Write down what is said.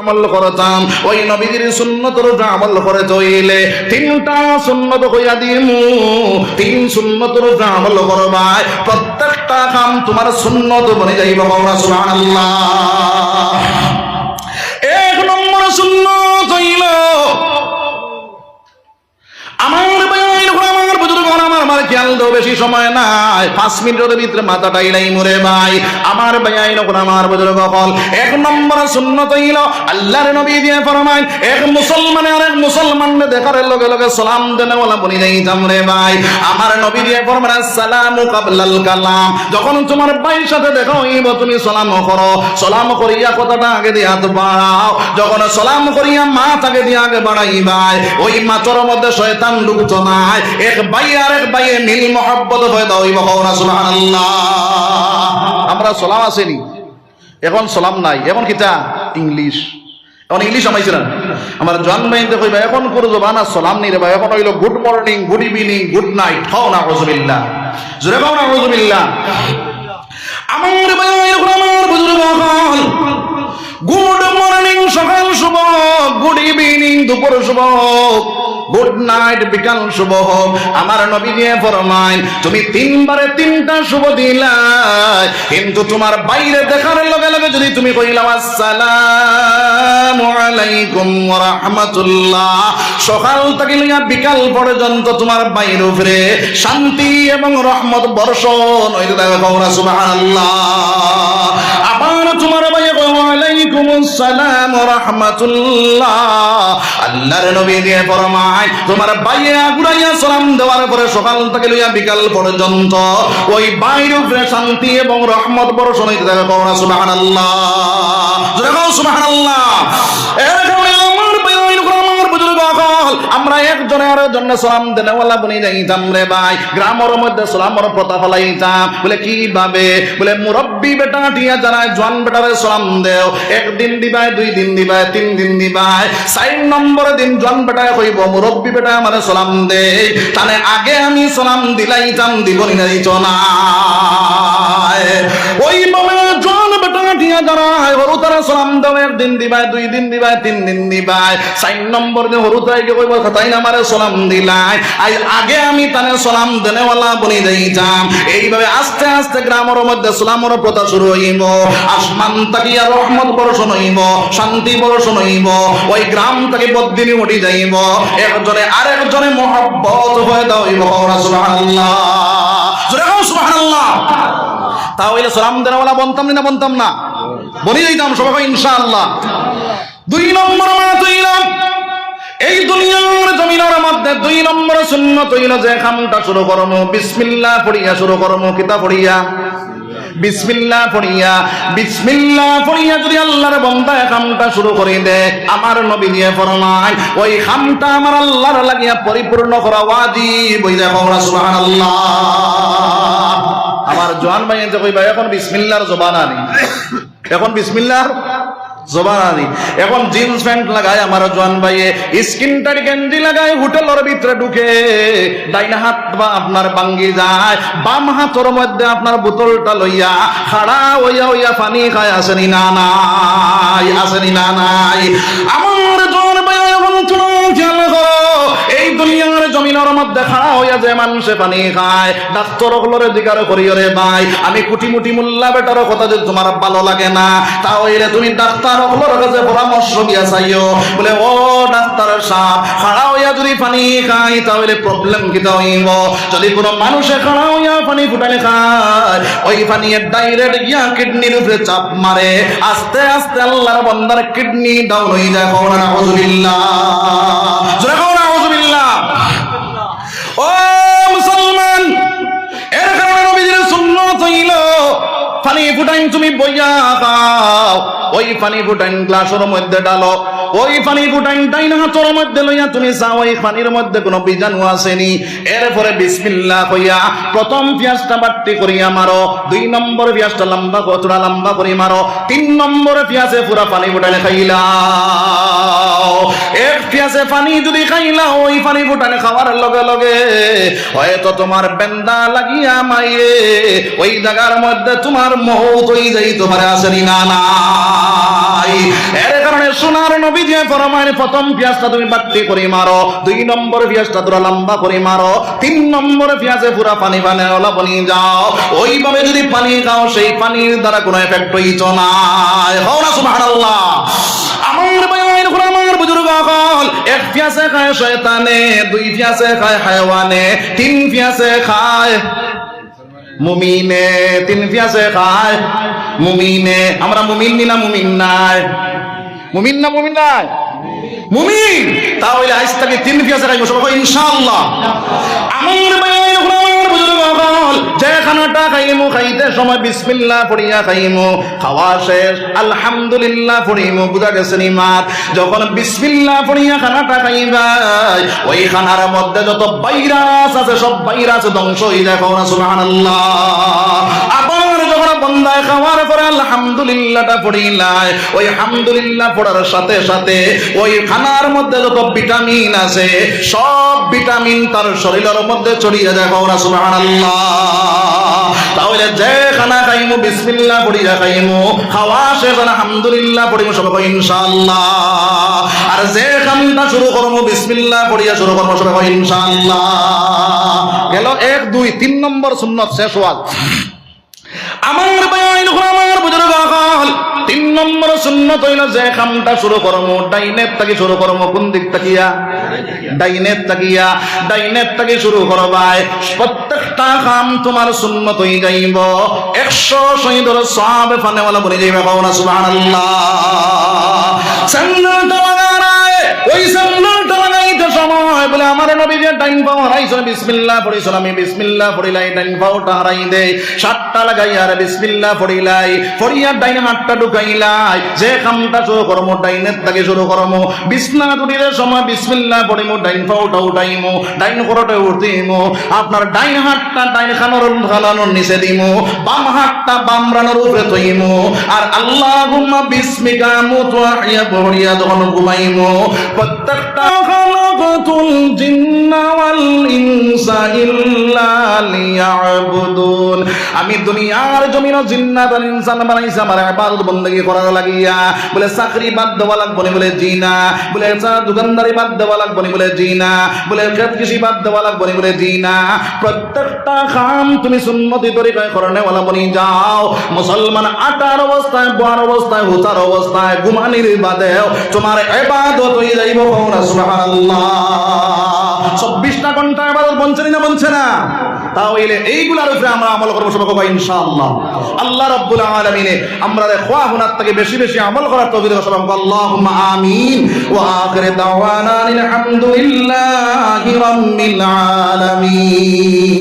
আমল করতাম। ওই নবীজির সুন্নতর আমল করে চইলে তিনটা সুন্নত হইয়া দিমু। তিন সুন্নতর আমল করবাই প্রত্যেকটা কাম তোমার সুন্নত বনে যাইব সুবহানাল্লাহ। বেশি সময় নাই। পাঁচ মিনিটের ভিতরে ভাই। আমার ভাই আমার এক নম্বর সুন্নত আল্লাহর নবী দিয়ে এক দেখার লগে লগে সালাম বনি যাইতাম রে ভাই। আমার নবী দিয়ে ফরমান কাবলাল কালাম। যখন তোমার ভাইয়ের সাথে দেখা তুমি সালাম করো। সালাম করিয়া কথাটা আগে দিয়ে হাত বাড়াও। যখন সালাম করিয়া মা তাকে দিয়ে আগে বাড়াই ভাই, ওই মাতর মধ্যে শয়তান ঢুকতো নাই এক ভাই আর এক ভাইয়ে মিল মহব্বত হয়ে দাও ইবা সুবহানাল্লাহ। আমরা সালাম আসেনি। এখন সালাম নাই। এখন কিতা ইংলিশ। এখন ইংলিশ আমাইছে না আমার জন ভাইতে কইবা, এখন করে জবান আর সালাম নেই রে ভাই। এখন হইল good morning good evening good night খাও না হজবিল্লাহ জোরে খাও না হজবিল্লাহ আমার ভাই আমার বুজুর্গ গুড মর্নিং সকাল শুভ গুড ইভিনিং দুপুর শুভ। গুড নাইট বিকাল শুভ হোক। আমার নবী দিয়ে ফরমাইন, তুমি তিনবারে তিনটা শুভ দিলাই কিন্তু তোমার বাইরে দেখার লগে লগে যদি তুমি কইলাম আসসালামু আলাইকুম ওয়া রাহমাতুল্লাহ সকাল থেকে লইয়া বিকাল পর্যন্ত তোমার বাইরে উপরে শান্তি এবং রহমত বর্ষণ হইতে থাকে। কওরা সুবহানাল্লাহ। আবার তোমার বাইরে ওয়ালাইকুম আসসালাম ওয়া রাহমাতুল্লাহ আল্লাহর নবী দিয়ে ফরমায়, তোমার বাইরে আগুড়াইয়া সালাম দেওয়ার পরে সকাল থেকে লইয়া বিকাল পর্যন্ত ওই বাইরে উপরে শান্তি এবং রহমত বর্ষণ হইতে থাকে কওরা সুবহানাল্লাহ। সুবহানাল্লাহ। আমরা একজনে আর জন্য সালাম দেনেওয়ালা বনি যাইতাম রে ভাই, গ্রামের মধ্যে সালামর প্রথা ফলাইতাম। বলে, কীভাবে? বলে, মুরব্বী বেটা টিয়া জানায় জোয়ান বেটারে সালাম দেও, একদিন দিবাই দুই দিন দিবাই তিন দিন দিবাই, চার নম্বর দিন জোয়ান বেটায় কইব মুরব্বী বেটা আমার সালাম দে তানে আগে আমি সালাম দিলাইতাম দিবনি না দিত না ওই বাবা জোয়ান বেটা টিয়া জানায় হরু তারা সালাম দাও, একদিন দিবাই দুই দিন দিবাই তিন দিন দিবাই, চার নম্বর দিন হরু তাইকে কইব, তাই না আমারে সালাম দিলাই। আই আগে আমি তানে সালাম দেনেওয়ালা বনি যাইতাম। এইভাবে আস্তে আস্তে গ্রামের মধ্যে সালামর প্রথা শুরু হইব আসমান তাকিয়া রহমত বর্ষণ হইব শান্তি বর্ষণ হইব ওই গ্রাম থেকে বদিনী উঠি যাইব একজনে আরেকজনে মহব্বত হয়ে দাও হইব সুবহানাল্লাহ। বনতাম না বনতাম না? যাইতাম ইনশাআল্লাহ। দুই মা এই দুই শূন্য শুরু করমু, বিসমিল্লাহ শুরু কিতা পড়িয়া। বিসমিল্লাহ পড়িয়া বিসমিল্লাহ পড়িয়া যদি আল্লাহর বন্দা খামটা শুরু করে দে, আমার নবী দিয়ে ফরমায়, ওই খামটা আমার আল্লাহর লাগিয়া পরিপূর্ণ করা ওয়াজিব। হই দেখো সুবহানাল্লাহ। আমার জোয়ান ভাই কইবা, এখন বিসমিল্লাহর জবান আনি। এখন বিসমিল্লাহর এখন জিন্স প্যান্ট লাগায় আমার জোয়ান ভাইয়ে স্কিনটার গেঞ্জি লাগায় হোটেলের ভিতরে ঢুকে, ডাইন হাত বা আপনার বাঙ্গি যায়, বাম হাতের মধ্যে আপনার বোতলটা লইয়া খাড়া ওইয়া ওইয়া পানি খায়, আসেনি না নাই, আসেনি না নাই। আমার মধ্যে খাড়া হইয়া যে মানুষে পানি খায় ডাক্তার রে ভাই। আমি কুটি মুটি মুল্লা বেটার কথা যদি তোমার ভালো লাগে না, তাহলে তুমি ডাক্তার কাছে পরামর্শ দিয়া চাইও বলে, ও ডাক্তার খাড়া হইয়া যদি পানি খাই, তাহলে প্রবলেম হইব যদি কোনো মানুষে খাড়া হইয়া পানি ফুটানি খায়, ওই ডাইরেক্ট গিয়া কিডনির উপরে চাপ মারে। আস্তে আস্তে আল্লাহর বন্দার কিডনি ডাউন হয়ে যায়। নাউজুবিল্লাহ। পানি ফুটাইন তুমি বইয়া খাও ওই পানি ফুটাইন গ্লাসের মধ্যে ডালো, ওই পানি ফুটাইন ডাইন হাতের মধ্যে লইয়া তুমি চাও ওই পানির মধ্যে কোনো বীজাণু আসেনি। এরপরে বিসমিল্লাহ কইয়া প্রথম পেঁয়াজটা বাট্টি করিয়া মারো, দুই নম্বর পেঁয়াজটা লম্বা কতটা লম্বা করে মারো, তিন নম্বর পেঁয়াজে পুরা পানি ফুটাইলে খাইলাও। এক পেঁয়াজে পানি যদি খাইলা ওই পানি ফুটানে খাওয়ার লগে লগে, হয়তো তোমার বেন্দা লাগিয়া মাইয়ে, ওই জায়গার মধ্যে তোমার মৌত হয়ে যাই, তোমার আসেনি না। নাই এর কারণে শোনা নবী যে ফরমায় প্রথম পেঁয়াজটা তুমি বাট্টি করে মারো। দুই নম্বর পেঁয়াজটা তোরা লম্বা করে মারো। তিন নম্বর পেঁয়াজে পুরা পানি পানি ওলা বনি যাও। ওইভাবে যদি পানি খাও, সেই পানির দ্বারা কোনো এফেক্ট হইতো না হও না, সুবহানাল্লাহ। আমার বায়াইন আমার বুজুর্গ এক পেঁয়াজে খায় শয়তানে, দুই পেঁয়াজে খায় হায়ওয়ানে, তিন পেঁয়াজে খায় মুমিনে তিন পিয়াসে খায়। মুমিনে, আমরা মুমিন নি না মুমিন নাই। মুমিন না মুমিন নাই? মুমিন। তাহলে আজ তাকে তিন পিয়াসে খাইবো সবাই ইনশাআল্লাহ। আমার যে খানাটা খাইমু, খাইতে সময় বিসমিল্লাহ পড়িয়া খাইমু। খাওয়া শেষ, আলহামদুলিল্লাহ পড়িমু, বুঝা গেছে নি মাত? যখন বিসমিল্লাহ পড়িয়া খানাটা খাইবাই, ওই খানার মধ্যে যত বাইরাস আছে, সব বাইরাস ধ্বংস হয়ে যায় সুবহানাল্লাহ। আবার বন্দায় খাওয়ার পরে আলহামদুলিল্লাহটা পড়িলাই ওই হামদুলিল্লাহ পড়ার সাথে সাথে ওই খানার মধ্যে যত ভিটামিন আছে, সব ভিটামিন তার শরীরের মধ্যে ছড়িয়ে যায়। খাওয়া সুবহানাল্লাহ। তাহলে যে খানা খাইমু, বিসমিল্লাহ পড়িয়া খাইমু, খাওয়া শেষ, আলহামদুলিল্লাহ পড়িমু, সবাই ইনশাআল্লাহ। আর যে খানটা শুরু করব বিসমিল্লাহ পড়িয়া শুরু করব সবাই ইনশাআল্লাহ। গেল এক, দুই, তিন নম্বর সুন্নত, শেষ হওয়ার আমার বাইন আমার বুজুর্গ তিন নম্বর সুন্নত হইল যে কামটা শুরু করমু ডাইনের থেকে শুরু করমু, কোন দিক তাকিয়া ডাইনের তাকিয়া ডাইনের থেকে শুরু করবাই প্রত্যেকটা কাম তোমার সুন্নত হয়ে যাইব। একশো শহীদর সব ফানেওয়ালা বনে যাইবে পাওনা সুবহানাল্লাহ। স্যান্ডেলটা লাগানায় ওই স্যান্ডেলটা লাগাইতে সময় বলে আমার নবী যে ডাইন পাও হারাইছ বিসমিল্লাহ পড়িছ আমি বিসমিল্লাহ পড়িলাই ডাইন পাওটা হারাই দে। সাতটা লাগাই আর বিসমিল্লাহ পড়িলাই পড়িয়া ডাইন হাতটা ঢুকাইলাই যে কামটা শুরু করমু, ডাইনের থেকে শুরু করমু। বিছনা তুলিলে সময় বিসমিল্লাহ পড়িমু, ডাইন পাওটা উঠাইমু। ডাইন করতে উঠিমু। আপনার ডাইন হাতটা ডাইন খানোর খালানোর নিচে দিমু। বাম হাতটা বাম রানোর উপরে থইমু। আর আল্লাহুম্মা বিসমিকা মুতওয়াহিয়া পড়িয়া যখন ঘুমাইমু। প্রত্যেকটা খালাকাতুল জিন্না ওয়াল ইনসা ইল্লা লিয়াবুদুন আমি দুনিয়ার জমিন জিন্নাত আর ইনসান বানাইছি, আমার ইবাদত বندگی করার লাগিয়া। বলে, চাকরি বাদ দেওয়া লাগবে বলে জি না বলে দোকানদারি বাদ দেওয়া লাগবে বলে জি না বলে, খেত কৃষি বাদ দেওয়া লাগবে বলে জি না প্রত্যেকটা কাম তুমি সুন্নতি তরিকায় করনে ওয়ালা বনি যাও। মুসলমান আটার অবস্থায়, বোয়ার অবস্থায় হুতার অবস্থায়, গুমানির বাদেও তোমার ইবাদত হয়ে যাইব সুবহানাল্লাহ। চব্বিশটা ঘণ্টা ইবাদত বঞ্চে না বলছে না? তাহলে এইগুলার উপরে আমরা আমল করব, সবাই ইনশাল্লাহ ইনশাআল্লাহ। আল্লাহ রব্বুল আলামিনে আমরা খোয়া হুনার থেকে বেশি বেশি আমল করার তৌফিক আল্লাহ আল্লাহুম্মা আমিন। ওয়া আখির দাওয়ানা আলহামদুলিল্লাহি রাব্বিল আলামিন।